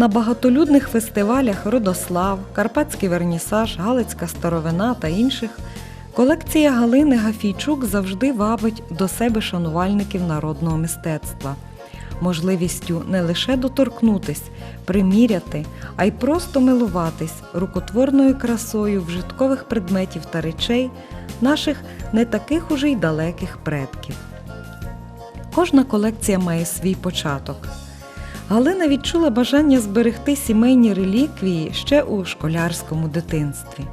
На багатолюдних фестивалях Родослав, Карпатський вернісаж, Галицька старовина та інших колекція Галини Гафійчук завжди вабить до себе шанувальників народного мистецтва, можливістю не лише доторкнутись, приміряти, а й просто милуватись рукотворною красою вжиткових предметів та речей наших не таких уже й далеких предків. Кожна колекція має свій початок. Галина відчула бажання зберегти сімейні реліквії ще у школярському дитинстві.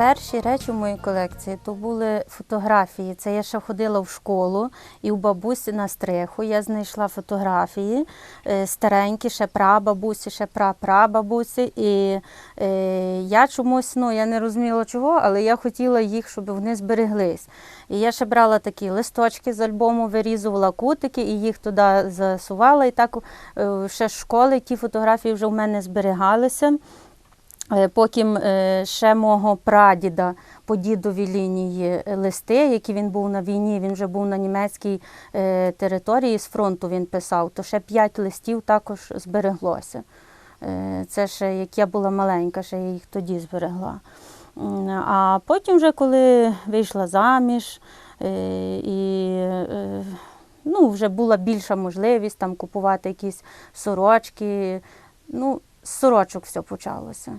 Перші речі в моїй колекції то були фотографії. Це я ще ходила в школу і у бабусі на стриху я знайшла фотографії е, старенькі, ще прабабусі, ще прапрабабусі. І е, я чомусь, ну я не розуміла чого, але я хотіла їх, щоб вони збереглись. І я ще брала такі листочки з альбому, вирізувала кутики і їх туди засувала. І так е, ще з школи ті фотографії вже в мене зберігалися. Е, Потім е, ще мого прадіда по дідовій лінії листи, які він був на війні, він вже був на німецькій е, території з фронту він писав, то ще п'ять листів також збереглося. Це ще як я була маленька, ще я їх тоді зберегла. А потім, вже коли вийшла заміж і ну, вже була більша можливість там купувати якісь сорочки. Ну, з сорочок все почалося.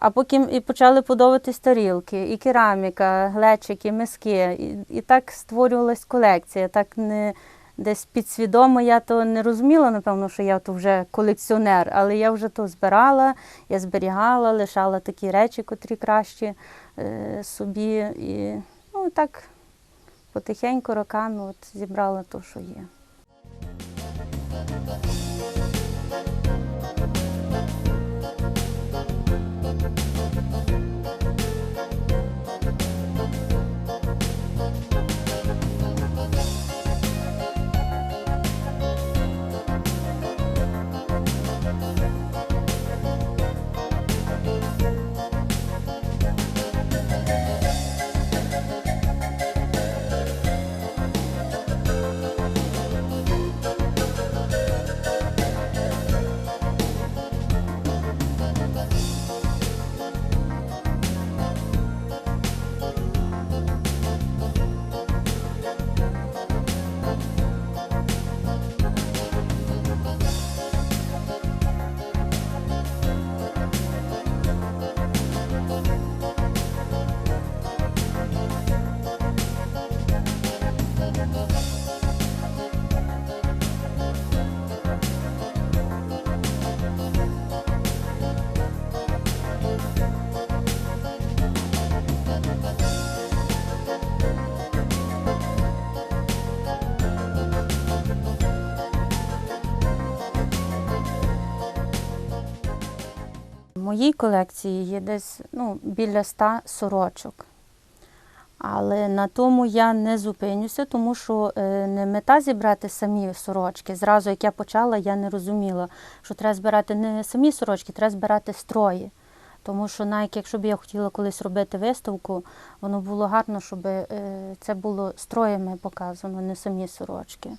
А потім і почали подобатись тарілки, і кераміка, глечики, миски. І, і так створювалась колекція. Так не десь підсвідомо я то не розуміла, напевно, що я то вже колекціонер, але я вже то збирала, я зберігала, лишала такі речі, котрі кращі е, собі. І ну, так потихеньку роками от зібрала те, що є. Моїй колекції є десь ну, біля ста сорочок. Але на тому я не зупинюся, тому що е, не мета зібрати самі сорочки. Зразу, як я почала, я не розуміла, що треба збирати не самі сорочки, треба збирати строї. Тому що навіть якщо б я хотіла колись робити виставку, воно було гарно, щоб е, це було строями показано, не самі сорочки.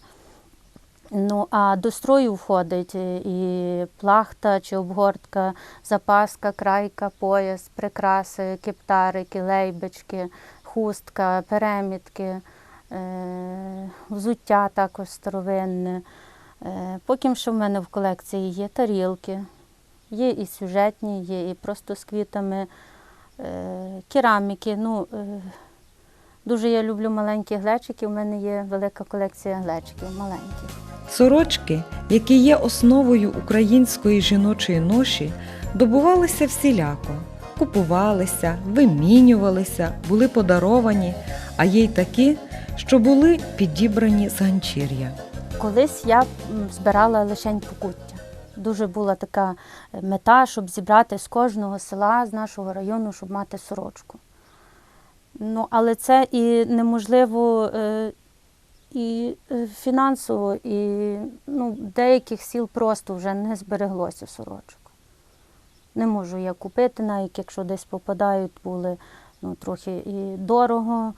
Ну, а до строю входить і плахта чи обгортка, запаска, крайка, пояс, прикраси, кептарики, лейбочки, хустка, перемітки, е, взуття також старовинне. Е, Потім ще в мене в колекції є тарілки, є і сюжетні, є і просто з квітами, е, кераміки. Ну, дуже я люблю маленькі глечики, у мене є велика колекція глечиків маленьких. Сорочки, які є основою української жіночої ноші, добувалися всіляко, купувалися, вимінювалися, були подаровані, а є й такі, що були підібрані з ганчір'я. Колись я збирала лишень покуття. Дуже була така е, мета, щоб зібрати з кожного села, з нашого району, щоб мати сорочку. Ну, але це і неможливо е, і е, фінансово, і ну, деяких сіл просто вже не збереглося сорочок. Не можу я купити, навіть якщо десь попадають, були ну, трохи і дорого.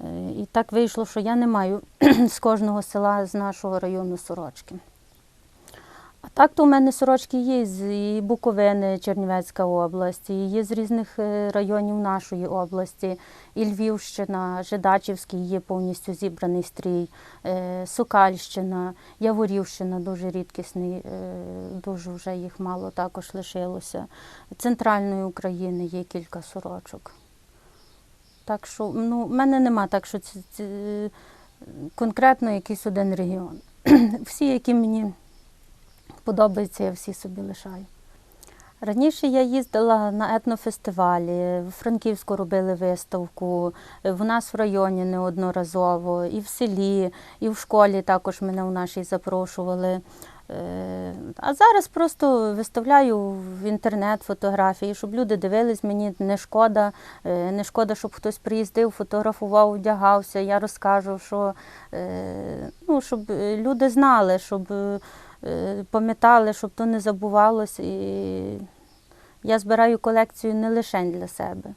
Е, І так вийшло, що я не маю з кожного села з нашого району сорочки. Так, то у мене сорочки є з і Буковини, Чернівецька область, і є з різних е, районів нашої області. І Львівщина, Жидачівський є повністю зібраний стрій, е, Сокальщина, Яворівщина дуже рідкісний, е, дуже вже їх мало також лишилося. Центральної України є кілька сорочок. Так що ну, в мене нема так, що це, це конкретно якийсь один регіон. Всі, які мені подобаються, я всі собі лишаю. Раніше я їздила на етнофестивалі, в Франківську робили виставку, в нас в районі неодноразово, і в селі, і в школі також мене в нашій запрошували. Е, А зараз просто виставляю в інтернет фотографії, щоб люди дивились, мені не шкода, е, не шкода, щоб хтось приїздив, фотографував, одягався. Я розкажу, що е, ну, щоб люди знали, щоб пам'ятали, щоб то не забувалось. І я збираю колекцію не лише для себе,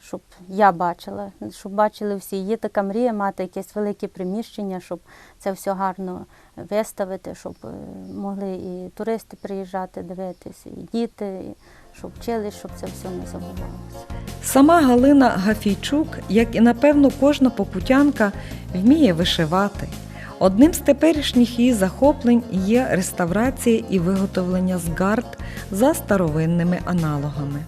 щоб я бачила, щоб бачили всі. Є така мрія мати якесь велике приміщення, щоб це все гарно виставити, щоб е, могли і туристи приїжджати, дивитися, і діти, щоб вчились, щоб це все не забувалося. Сама Галина Гафійчук, як і напевно кожна покутянка, вміє вишивати. Одним з теперішніх її захоплень є реставрація і виготовлення з гард за старовинними аналогами.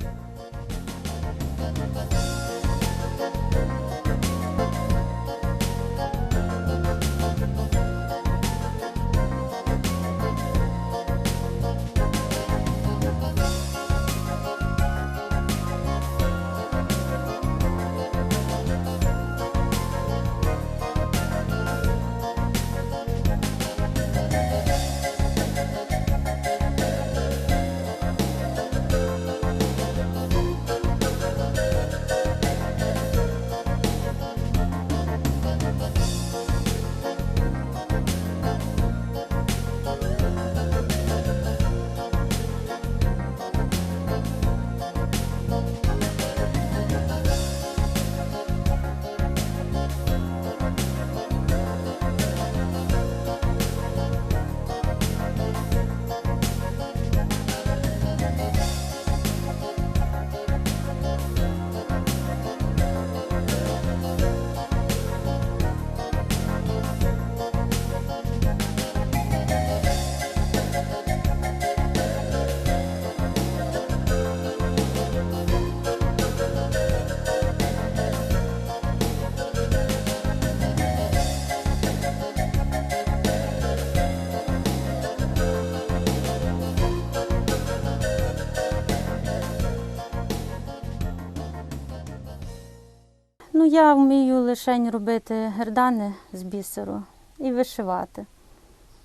Ну, я вмію лише робити гердани з бісеру і вишивати.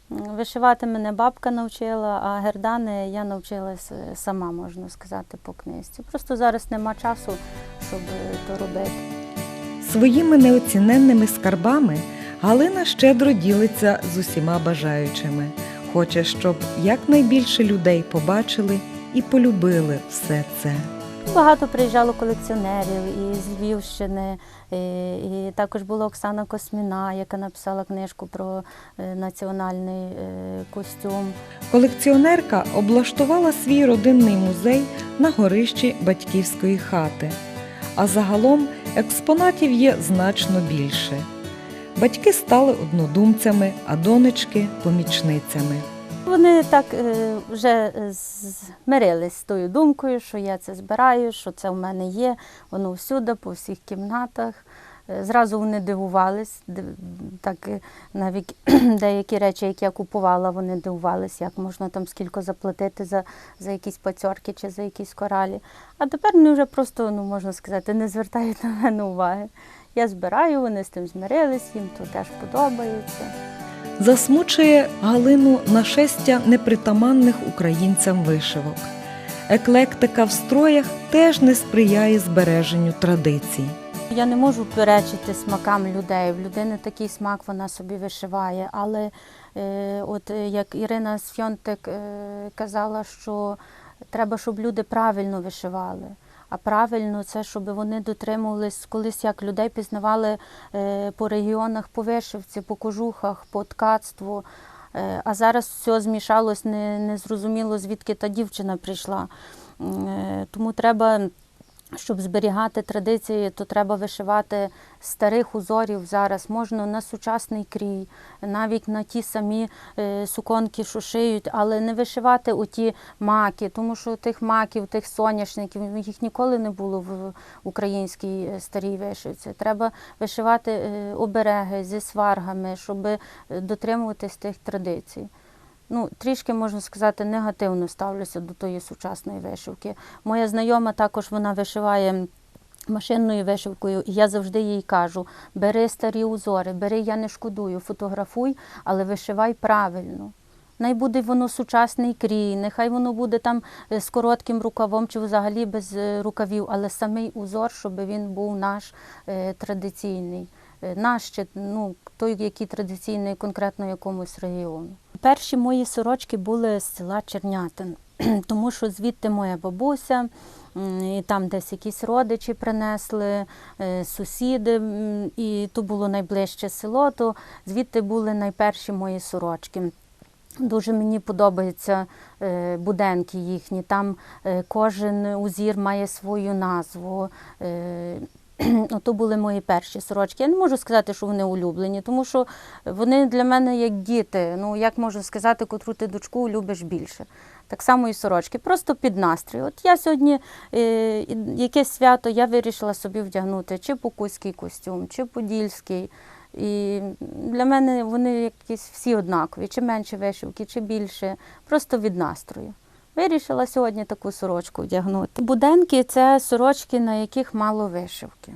Вишивати мене бабка навчила, а гердани я навчилась е, сама, можна сказати, по книжці. Просто зараз нема часу, щоб то робити. Своїми неоціненними скарбами Галина щедро ділиться з усіма бажаючими. Хоче, щоб якнайбільше людей побачили і полюбили все це. Багато приїжджало колекціонерів і з Львівщини, і, і також була Оксана Косміна, яка написала книжку про е, національний е, костюм. Колекціонерка облаштувала свій родинний музей на горищі батьківської хати. А загалом експонатів є значно більше. Батьки стали однодумцями, а донечки помічницями. Вони так е, вже е, змирились з тою думкою, що я це збираю, що це в мене є, воно всюди, по всіх кімнатах. Е, Зразу вони дивувались, див- так навіть деякі речі, які я купувала, вони дивувались, як можна там скільки заплатити за, за якісь пацьорки чи за якісь коралі. А тепер вони вже просто, ну можна сказати, не звертають на мене уваги. Я збираю, вони з тим змирились, їм то теж подобається. Засмучує Галину нашестя непритаманних українцям вишивок. Еклектика в строях теж не сприяє збереженню традицій. Я не можу перечити смакам людей. В людини такий смак вона собі вишиває. Але е, от е, як Ірина Сфьонтик е, казала, що треба, щоб люди правильно вишивали. А правильно це, щоб вони дотримувались колись, як людей пізнавали е, по регіонах, по вишивці, по кожухах, по ткацтву. Е, А зараз все змішалось, не, не зрозуміло, звідки та дівчина прийшла. Е, Тому треба, щоб зберігати традиції, то треба вишивати старих узорів зараз. Можна на сучасний крій, навіть на ті самі е, суконки, що шиють, але не вишивати оті маки, тому що тих маків, тих соняшників, їх ніколи не було в українській старій вишивці. Треба вишивати е, обереги зі сваргами, щоб е, дотримуватись тих традицій. Ну, трішки можна сказати, негативно ставлюся до тої сучасної вишивки. Моя знайома також вона вишиває машинною вишивкою, і я завжди їй кажу: бери старі узори, бери, я не шкодую, фотографуй, але вишивай правильно. Най буде воно сучасний крій, нехай воно буде там е, з коротким рукавом чи взагалі без е, рукавів, але самий узор, щоб він був наш е, традиційний. Е, Наш ще, ну, той, який традиційний конкретно якомусь регіону. Перші мої сорочки були з села Чернятин, тому що звідти моя бабуся, і там десь якісь родичі принесли, е, сусіди, і то було найближче село, то звідти були найперші мої сорочки. Дуже мені подобаються е, буденки їхні. Там кожен узір має свою назву. То були мої перші сорочки. Я не можу сказати, що вони улюблені, тому що вони для мене як діти. Ну, як можу сказати, котру ти дочку любиш більше. Так само і сорочки, просто під настрій. От я сьогодні е, якесь свято я вирішила собі вдягнути чи покузький костюм, чи подільський. І для мене вони якісь всі однакові, чи менше вишивки, чи більше, просто від настрою. Вирішила сьогодні таку сорочку вдягнути. Буденки це сорочки, на яких мало вишивки.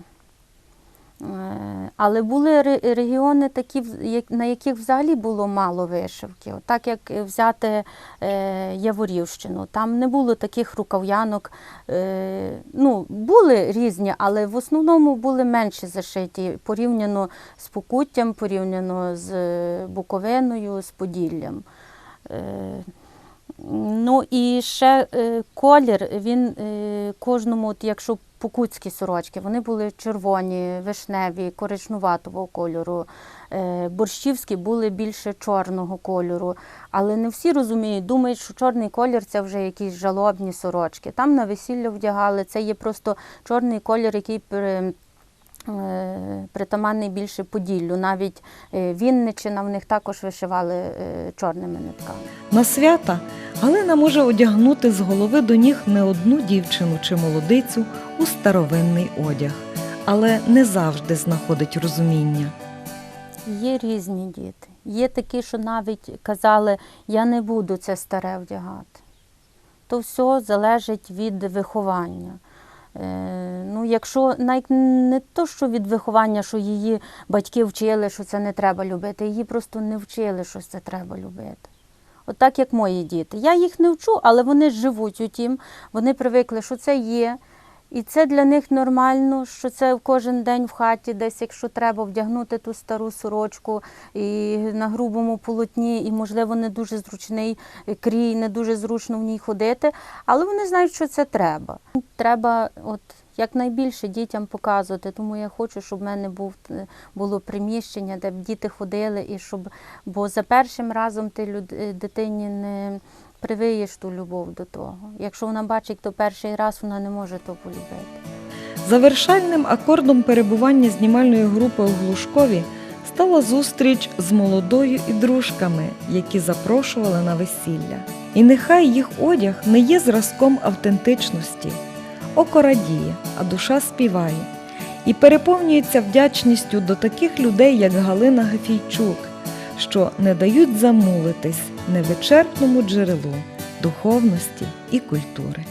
Е, Але були регіони такі, на яких взагалі було мало вишивки. Так як взяти е, Яворівщину, там не було таких рукав'янок. е, Ну, були різні, але в основному були менше зашиті порівняно з Покуттям, порівняно з Буковиною, з Поділлям. Ну і ще е, колір, він е, кожному, от якщо покутські сорочки, вони були червоні, вишневі, коричнуватого кольору. Е, борщівські були більше чорного кольору. Але не всі розуміють, думають, що чорний колір це вже якісь жалобні сорочки. Там на весілля вдягали, це є просто чорний колір, який при- притаманний більше Поділлю. Навіть е, Вінничина в них також вишивали е, чорними нитками. На свята Галина може одягнути з голови до ніг не одну дівчину чи молодицю у старовинний одяг, але не завжди знаходить розуміння. Є різні діти. Є такі, що навіть казали, я не буду це старе вдягати. То все залежить від виховання. Е, ну, якщо навіть не то, що від виховання, що її батьки вчили, що це не треба любити, її просто не вчили, що це треба любити. От так, як мої діти. Я їх не вчу, але вони живуть у тім, вони привикли, що це є. І це для них нормально, що це кожен день в хаті, десь, якщо треба вдягнути ту стару сорочку і на грубому полотні, і, можливо, не дуже зручний крій, не дуже зручно в ній ходити. Але вони знають, що це треба. Треба от якнайбільше дітям показувати. Тому я хочу, щоб в мене був, е, було приміщення, де б діти ходили, і щоб, бо за першим разом ти люд, е, дитині не привиєш ту любов до того. Якщо вона бачить то перший раз, вона не може то полюбити. Завершальним акордом перебування знімальної групи у Глушкові стала зустріч з молодою і дружками, які запрошували на весілля. І нехай їх одяг не є зразком автентичності. Око радіє, а душа співає. І переповнюється вдячністю до таких людей, як Галина Гафійчук, що не дають замулитись невичерпному джерелу духовності і культури.